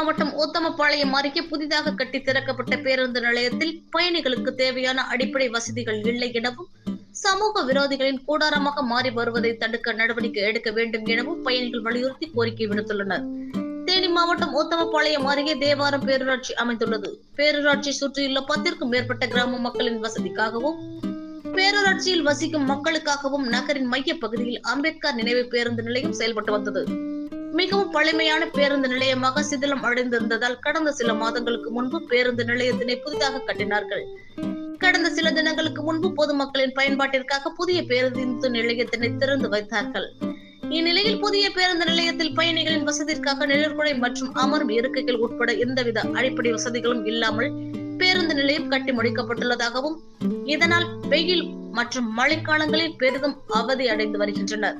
மாவட்டம் உத்தமபாளையம் அருகே புதிதாக கட்டி திறக்கப்பட்ட பேருந்து நிலையத்தில் பயணிகளுக்கு தேவையான அடிப்படை வசதிகள் இல்லை எனவும் சமூக விரோதிகளின் கூடாரமாக மாறி வருவதை தடுக்க நடவடிக்கை எடுக்க வேண்டும் எனவும் பயணிகள் வலியுறுத்தி கோரிக்கை விடுத்துள்ளனர். தேனி மாவட்டம் உத்தமபாளையம் அருகே தேவாரம் பேரூராட்சி அமைந்துள்ளது. பேரூராட்சி சுற்றியுள்ள பத்திற்கும் மேற்பட்ட கிராம மக்களின் வசதிக்காகவும் பேரூராட்சியில் வசிக்கும் மக்களுக்காகவும் நகரின் மைய பகுதியில் அம்பேத்கர் நினைவு பேருந்து நிலையம் செயல்பட்டு வந்தது. மிகவும் பழமையான பேருந்து நிலையமாக சிதிலம் அடைந்திருந்ததால் கடந்த சில மாதங்களுக்கு முன்பு பேருந்து நிலையத்தினை புதிதாக கட்டினார்கள். கடந்த சில தினங்களுக்கு முன்பு பொதுமக்களின் பயன்பாட்டிற்காக புதிய பேருந்து நிலையத்தினை திறந்து வைத்தார்கள். இந்நிலையில் புதிய பேருந்து நிலையத்தில் பயணிகளின் வசதிக்காக நிழற்குடை மற்றும் அமரும் இருக்கைகள் உட்பட எந்தவித அடிப்படை வசதிகளும் இல்லாமல் பேருந்து நிலையம் கட்டி முடிக்கப்பட்டுள்ளதாகவும் இதனால் வெயில் மற்றும் மழைக்காலங்களில் பெரிதும் அவதி அடைந்து வருகின்றனர்.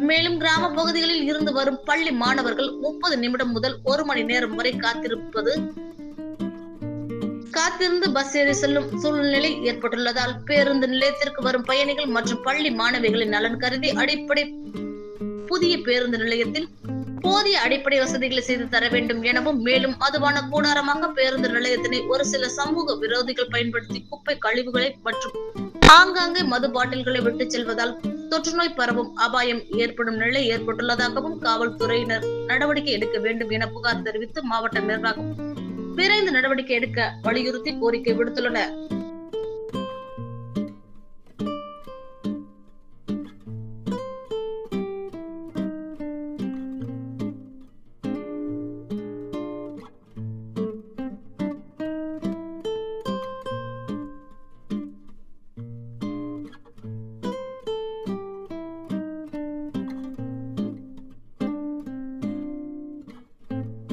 மேலும் கிராம பகுதிகளில் இருந்து வரும் பள்ளி மாணவர்கள் முப்பது நிமிடம் முதல் ஒரு மணி நேரம் வரை காத்திருப்பது காத்திருந்து பஸ் ஏறி செல்லும் சூழ்நிலை ஏற்பட்டுள்ளதால் பேருந்து நிலையத்திற்கு வரும் பயணிகள் மற்றும் பள்ளி மாணவிகளின் நலன் கருதி அடிப்படை புதிய பேருந்து நிலையத்தில் போதிய அடிப்படை வசதிகளை செய்து தர வேண்டும் எனவும் மேலும் அதுவான கூடாரமாக பேருந்து நிலையத்தினை ஒரு சில சமூக விரோதிகள் பயன்படுத்தி குப்பை கழிவுகளை மற்றும் ஆங்காங்கே மது பாட்டில்களை விட்டு செல்வதால் தொற்றுநோய் பரவும் அபாயம் ஏற்படும் நிலை ஏற்பட்டுள்ளதாகவும் காவல்துறையினர் நடவடிக்கை எடுக்க வேண்டும் என புகார் தெரிவித்து மாவட்ட நிர்வாகம் விரைந்து நடவடிக்கை எடுக்க வலியுறுத்தி கோரிக்கை விடுத்துள்ளனர்.